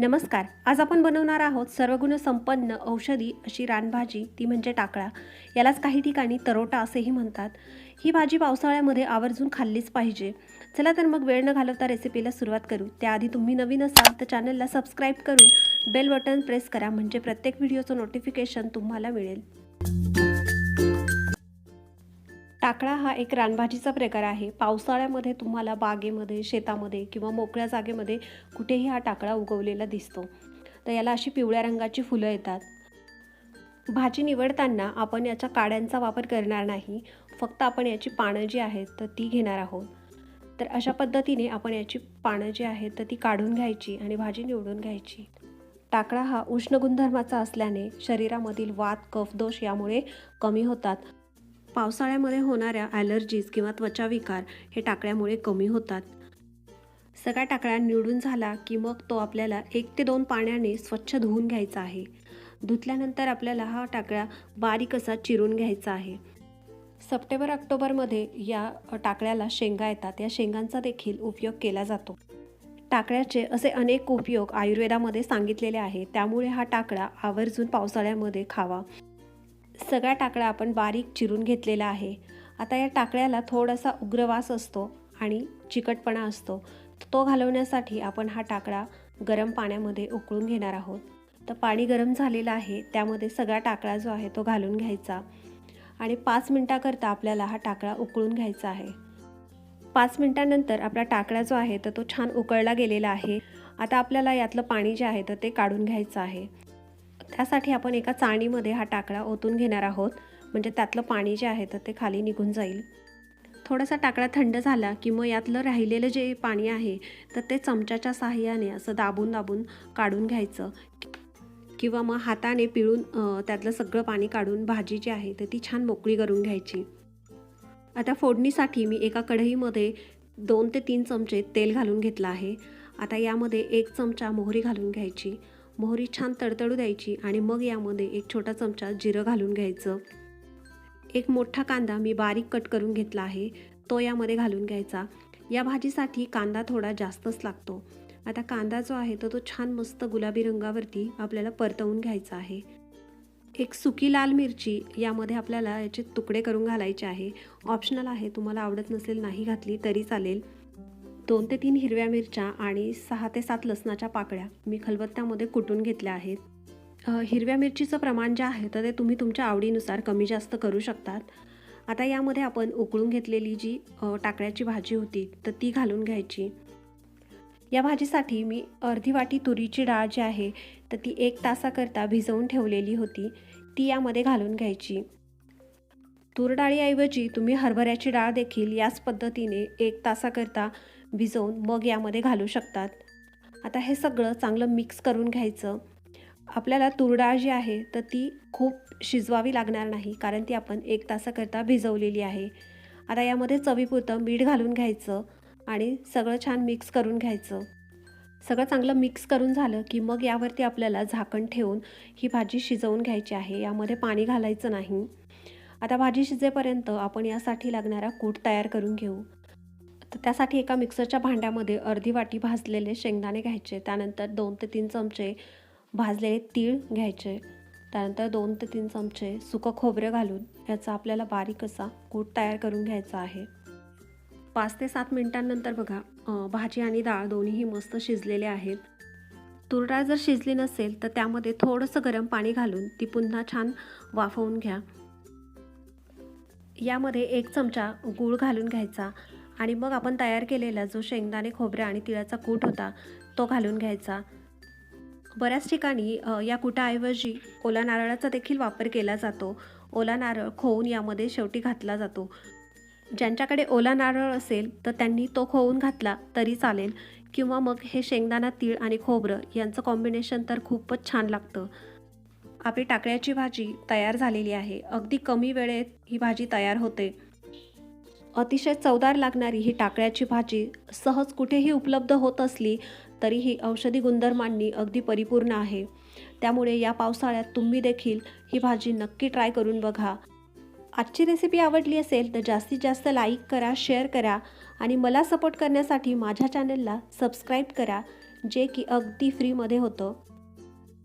नमस्कार. आज आपण बनवणार आहोत सर्वगुण संपन्न औषधी अशी रानभाजी. ती म्हणजे टाकळा. यालाच काही ठिकाणी तरोटा असेही म्हणतात. ही भाजी पावसाळ्यामध्ये आवर्जून खाल्लीच पाहिजे. चला तर मग वेळ न घालवता रेसिपीला सुरुवात करू. त्याआधी तुम्ही नवीन असाल तर चॅनलला सबस्क्राईब करून बेल बटन प्रेस करा. म्हणजे प्रत्येक व्हिडिओचं नोटिफिकेशन तुम्हाला मिळेल. टाकळा हा एक रानभाजीचा प्रकार आहे. पावसाळ्यामध्ये तुम्हाला बागेमध्ये शेतामध्ये किंवा मोकळ्या जागेमध्ये कुठेही हा टाकळा उगवलेला दिसतो. तर याला अशी पिवळ्या रंगाची फुलं येतात. भाजी निवडताना आपण याच्या काड्यांचा वापर करणार नाही. फक्त आपण याची पानं जी आहेत तर ती घेणार आहोत. तर अशा पद्धतीने आपण याची पानं जी आहेत तर ती काढून घ्यायची आणि भाजी निवडून घ्यायची. टाकळा हा उष्ण गुणधर्माचा असल्याने शरीरामधील वात कफदोष यामुळे कमी होतात. पावसाळ्यामध्ये होणाऱ्या ॲलर्जीज किंवा त्वचाविकार हे टाकळ्यामुळे कमी होतात. सगळा टाकळा निवडून झाला की मग तो आपल्याला एक ते दोन पाण्याने स्वच्छ धुवून घ्यायचा आहे. धुतल्यानंतर आपल्याला हा टाकळा बारीक असा चिरून घ्यायचा आहे. सप्टेंबर ऑक्टोबरमध्ये या टाकळ्याला शेंगा येतात. या शेंगांचा देखील उपयोग केला जातो. टाकळ्याचे असे अनेक उपयोग आयुर्वेदामध्ये सांगितलेले आहे. त्यामुळे हा टाकळा आवर्जून पावसाळ्यामध्ये खावा. सगळा टाकळा आपण बारीक चिरून घेतलेला आहे. आता या टाकळ्याला थोडासा उग्रवास असतो आणि चिकटपणा असतो. तो घालवण्यासाठी आपण हा टाकळा गरम पाण्यामध्ये उकळून घेणार आहोत. तर पाणी गरम झालेलं आहे त्यामध्ये सगळा टाकळा जो आहे तो घालून घ्यायचा. आणि पाच मिनटाकरता आपल्याला हा टाकळा उकळून घ्यायचा आहे. पाच मिनटानंतर आपला टाकळा जो आहे तर तो छान उकळला गेलेला आहे. आता आपल्याला यातलं पाणी जे आहे तर ते काढून घ्यायचं आहे. त्यासाठी आपण एका चाळणीमध्ये हा टाकळा ओतून घेणार आहोत. म्हणजे त्यातलं पाणी जे आहे तर ते खाली निघून जाईल. थोडासा टाकळा थंड झाला की मग यातलं राहिलेलं जे पाणी आहे तर ते चमच्याच्या साहाय्याने असं दाबून दाबून काढून घ्यायचं. किंवा मग हाताने पिळून त्यातलं सगळं पाणी काढून भाजी जी आहे तर ती छान मोकळी करून घ्यायची. आता फोडणीसाठी मी एका कढईमध्ये दोन ते तीन चमचे तेल घालून घेतलं आहे. आता यामध्ये एक चमचा मोहरी घालून घ्यायची. मोहरी छान तडतडू द्यायची आणि मग यामध्ये एक छोटा चमचा जिरं घालून घ्यायचं. एक मोठा कांदा मी बारीक कट करून घेतला आहे तो यामध्ये घालून घ्यायचा. या भाजीसाठी कांदा थोडा जास्तच लागतो. आता कांदा जो आहे तर तो छान मस्त गुलाबी रंगावरती आपल्याला परतवून घ्यायचा आहे. एक सुकी लाल मिरची यामध्ये आपल्याला याचे तुकडे करून घालायचे आहे. ऑप्शनल आहे तुम्हाला आवडत नसेल नाही घातली तरी चालेल. दोन ते तीन हिरव्या मिरच्या आणि सहा ते सात लसणाच्या पाकळ्या मी खलबत्त्यामध्ये कुटून घेतल्या आहेत. हिरव्या मिरचीचं प्रमाण जे आहे तर ते तुम्ही तुमच्या आवडीनुसार कमी जास्त करू शकतात. आता यामध्ये आपण उकळून घेतलेली जी टाकळ्याची भाजी होती तर ती घालून घ्यायची. या भाजीसाठी मी अर्धी वाटी तुरीची डाळ जी आहे तर ती एक तासाकरता भिजवून ठेवलेली होती. ती यामध्ये घालून घ्यायची. तूर डाळीऐवजी तुम्ही हरभऱ्याची डाळ देखील याच पद्धतीने एक तासाकरता भिजवून मग यामध्ये घालू शकतात. आता हे सगळं चांगलं मिक्स करून घ्यायचं. आपल्याला तुरडाळ जी आहे तर ती खूप शिजवावी लागणार नाही कारण ती आपण एक तासाकरता भिजवलेली आहे. आता यामध्ये चवीपुरतं मीठ घालून घ्यायचं आणि सगळं छान मिक्स करून घ्यायचं. सगळं चांगलं मिक्स करून झालं की मग यावरती आपल्याला झाकण ठेवून ही भाजी शिजवून घ्यायची आहे. यामध्ये पाणी घालायचं नाही. आता भाजी शिजेपर्यंत आपण यासाठी लागणारा कूट तयार करून घेऊ. त्यासाठी एका मिक्सरच्या भांड्यामध्ये अर्धी वाटी भाजलेले शेंगदाणे घ्यायचे त्यानंतर दोन ते तीन चमचे भाजलेले तीळ घ्यायचे त्यानंतर दोन ते तीन चमचे सुकं खोबरं घालून ह्याचा आपल्याला बारीक असा कूट तयार करून घ्यायचा आहे. पाच ते सात मिनिटांनंतर बघा भाजी आणि डाळ दोन्हीही मस्त शिजलेले आहेत. तूर डाळ जर शिजली नसेल तर त्यामध्ये थोडंसं गरम पाणी घालून ती पुन्हा छान वाफवून घ्या. यामध्ये एक चमचा गूळ घालून घ्यायचा. आणि मग आपण तयार केलेला जो शेंगदाणे खोबरे आणि तिळाचा कूट होता तो घालून घ्यायचा. बऱ्याच ठिकाणी या कुटाऐवजी ओला नारळाचा देखील वापर केला जातो. ओला नारळ खोवून यामध्ये शेवटी घातला जातो. ज्यांच्याकडे ओला नारळ असेल तर त्यांनी तो खोवून घातला तरी चालेल. किंवा मग हे शेंगदाणा तीळ आणि खोबरं यांचं कॉम्बिनेशन तर खूपच छान लागतं. आपली टाकळ्याची भाजी तयार झालेली आहे. अगदी कमी वेळेत ही भाजी तयार होते. अतिशय चवदार लागणारी ही टाकळ्याची भाजी सहज कुठेही उपलब्ध होत असली तरीही औषधी गुणधर्मांनी अगदी परिपूर्ण आहे. त्यामुळे या पावसाळ्यात तुम्ही देखील ही भाजी नक्की ट्राय करून बघा. आजची रेसिपी आवडली असेल तर जास्तीत जास्त लाईक करा शेअर करा आणि मला सपोर्ट करण्यासाठी माझ्या चॅनलला सबस्क्राईब करा जे की अगदी फ्रीमध्ये होतं.